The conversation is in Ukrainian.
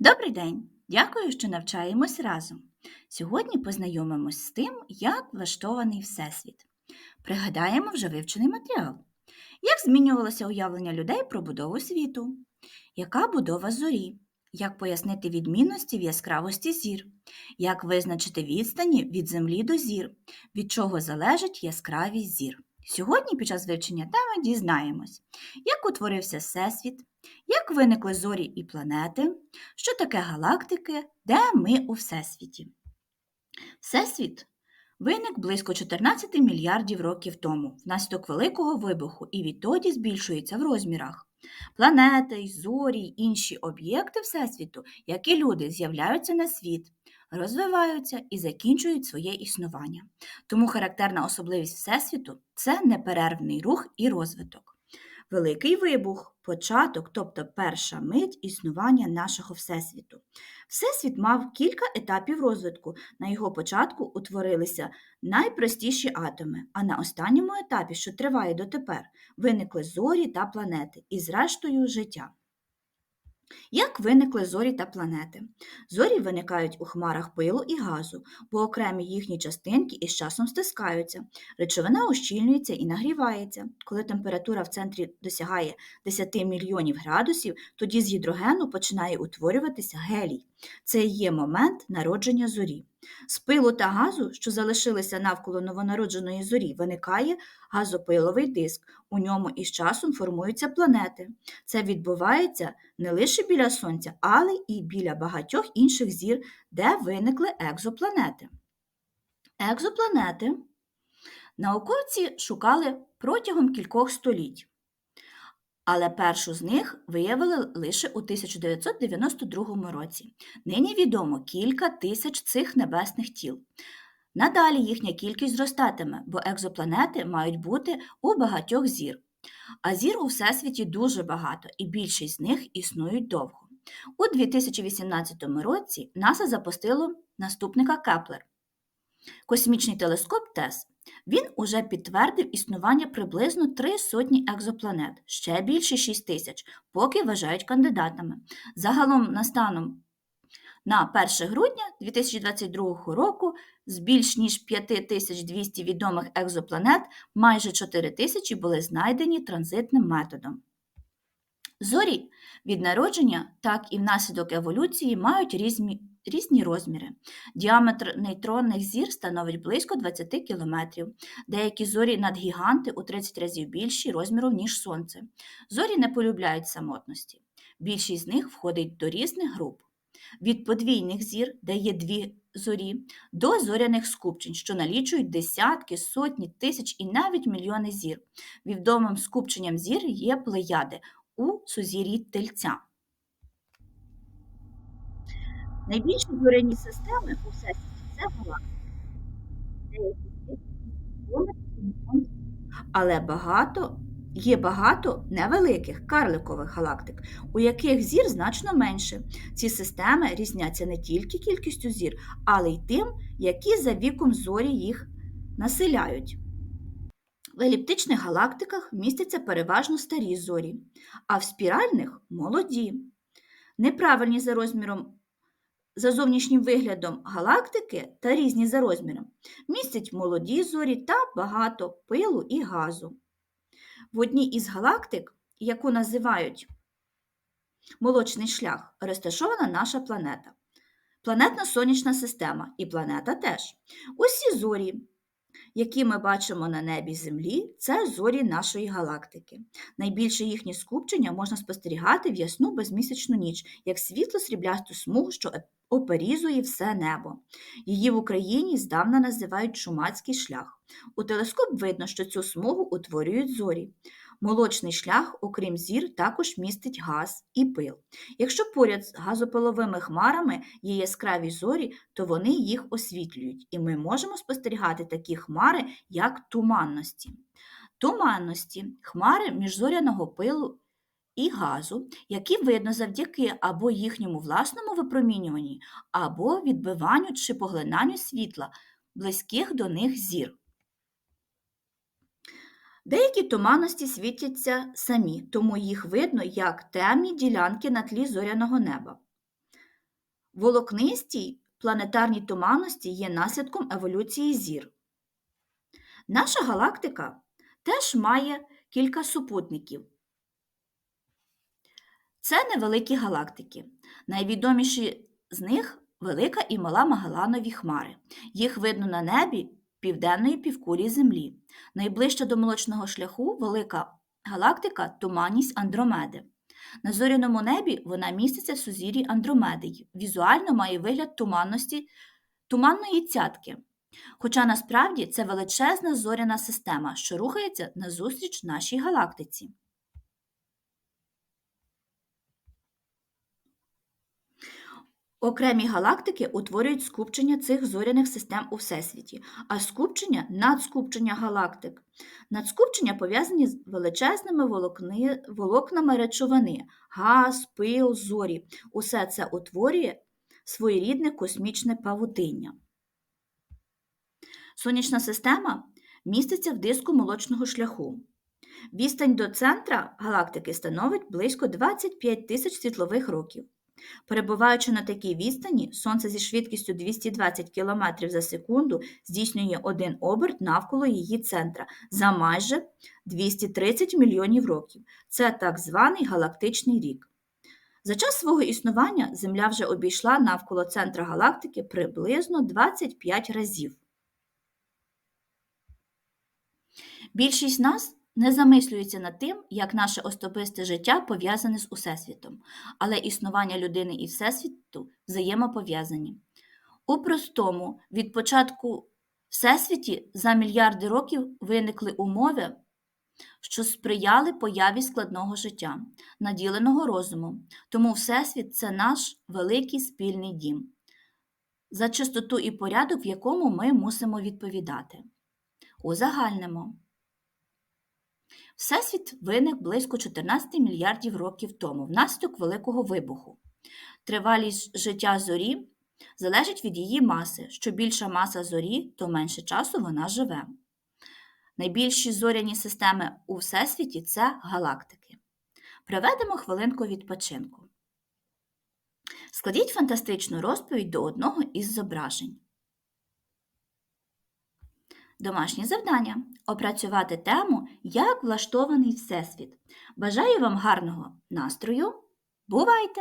Добрий день! Дякую, що навчаємось разом. Сьогодні познайомимось з тим, як влаштований Всесвіт. Пригадаємо вже вивчений матеріал. Як змінювалося уявлення людей про будову світу? Яка будова зорі? Як пояснити відмінності в яскравості зір? Як визначити відстані від Землі до зір? Від чого залежить яскравість зір? Сьогодні під час вивчення теми дізнаємось, як утворився Всесвіт, як виникли зорі і планети, що таке галактики, де ми у Всесвіті. Всесвіт виник близько 14 мільярдів років тому, внаслідок великого вибуху, і відтоді збільшується в розмірах. Планети, зорі й інші об'єкти Всесвіту, як і люди, з'являються на світ, розвиваються і закінчують своє існування. Тому характерна особливість Всесвіту це неперервний рух і розвиток. Великий вибух початок, тобто перша мить існування нашого Всесвіту. Всесвіт мав кілька етапів розвитку. На його початку утворилися найпростіші атоми, а на останньому етапі, що триває дотепер, виникли зорі та планети і, зрештою, життя. Як виникли зорі та планети? Зорі виникають у хмарах пилу і газу, бо окремі їхні частинки із часом стискаються. Речовина ущільнюється і нагрівається. Коли температура в центрі досягає 10 мільйонів градусів, тоді з гідрогену починає утворюватися гелій. Це є момент народження зорі. З пилу та газу, що залишилися навколо новонародженої зорі, виникає газопиловий диск. У ньому із часом формуються планети. Це відбувається не лише біля Сонця, але і біля багатьох інших зір, де виникли екзопланети. Екзопланети науковці шукали протягом кількох століть але першу з них виявили лише у 1992 році. Нині відомо кілька тисяч цих небесних тіл. Надалі їхня кількість зростатиме, бо екзопланети мають бути у багатьох зір. А зір у Всесвіті дуже багато, і більшість з них існують довго. У 2018 році НАСА запустило наступника Кеплер. Космічний телескоп ТЕС він уже підтвердив існування приблизно три сотні екзопланет, ще більше 6 тисяч, поки вважають кандидатами. Загалом на станом на 1 грудня 2022 року з більш ніж 5200 відомих екзопланет майже 4 тисячі були знайдені транзитним методом. Зорі від народження, так і внаслідок еволюції мають різні різні розміри. Діаметр нейтронних зір становить близько 20 км. Деякі зорі надгіганти у 30 разів більші розміром, ніж Сонце. Зорі не полюбляють самотності. Більшість з них входить до різних груп. Від подвійних зір, де є дві зорі, до зоряних скупчень, що налічують десятки, сотні, тисяч і навіть мільйони зір. Відомим скупченням зір є плеяди у сузір'ї тельця. Найбільші зоряні системи у всесвіті це галактики. Але багато, є багато невеликих карликових галактик, у яких зір значно менше. Ці системи різняться не тільки кількістю зір, але й тим, які за віком зорі їх населяють. В еліптичних галактиках містяться переважно старі зорі, а в спіральних молоді. Неправильні за розміром за зовнішнім виглядом галактики та різні за розміром, містять молоді зорі та багато пилу і газу. В одній із галактик, яку називають молочний шлях, розташована наша планета. Планетна сонячна система і планета теж. Усі зорі які ми бачимо на небі Землі, це зорі нашої галактики. Найбільше їхнє скупчення можна спостерігати в ясну безмісячну ніч, як світло сріблясту смугу, що оперізує все небо. Її в Україні здавна називають Шумацький шлях. У телескоп видно, що цю смугу утворюють зорі. Молочний шлях, окрім зір, також містить газ і пил. Якщо поряд з газопиловими хмарами є яскраві зорі, то вони їх освітлюють, і ми можемо спостерігати такі хмари, як туманності. Туманності хмари міжзоряного пилу і газу, які видно завдяки або їхньому власному випромінюванні, або відбиванню чи поглинанню світла, близьких до них зір. Деякі туманності світяться самі, тому їх видно як темні ділянки на тлі зоряного неба. волокнисті планетарні туманності є наслідком еволюції зір. Наша галактика теж має кілька супутників. Це невеликі галактики. Найвідоміші з них велика і мала Магеланові хмари. Їх видно на небі південної півкулі Землі. Найближча до молочного шляху велика галактика туманність Андромеди. На зоряному небі вона міститься в сузір'ї Андромеди. й Візуально має вигляд туманності, туманної цятки. Хоча насправді це величезна зоряна система, що рухається назустріч нашій галактиці. Окремі галактики утворюють скупчення цих зоряних систем у Всесвіті, а скупчення надскупчення галактик. Надскупчення пов'язані з величезними волокни, волокнами речовини, газ, пил, зорі. Усе це утворює своєрідне космічне павутиння. Сонячна система міститься в диску молочного шляху. Відстань до центра галактики становить близько 25 тисяч світлових років. Перебуваючи на такій відстані, Сонце зі швидкістю 220 км за секунду здійснює один оберт навколо її центра за майже 230 мільйонів років. Це так званий галактичний рік. За час свого існування Земля вже обійшла навколо центра галактики приблизно 25 разів. Більшість нас не замислюється над тим, як наше особисте життя пов'язане з Усесвітом, але існування людини і Всесвіту взаємопов'язані. У простому, від початку Всесвіті за мільярди років виникли умови, що сприяли появі складного життя, наділеного розумом. Тому Всесвіт це наш великий спільний дім, за чистоту і порядок, в якому ми мусимо відповідати. Узагальнимо. Всесвіт виник близько 14 мільярдів років тому внаслідок Великого вибуху. Тривалість життя зорі залежить від її маси. Що більша маса зорі, то менше часу вона живе. Найбільші зоряні системи у Всесвіті це галактики. Приведемо хвилинку відпочинку. Складіть фантастичну розповідь до одного із зображень. Домашнє завдання опрацювати тему Як влаштований Всесвіт. Бажаю вам гарного настрою. Бувайте!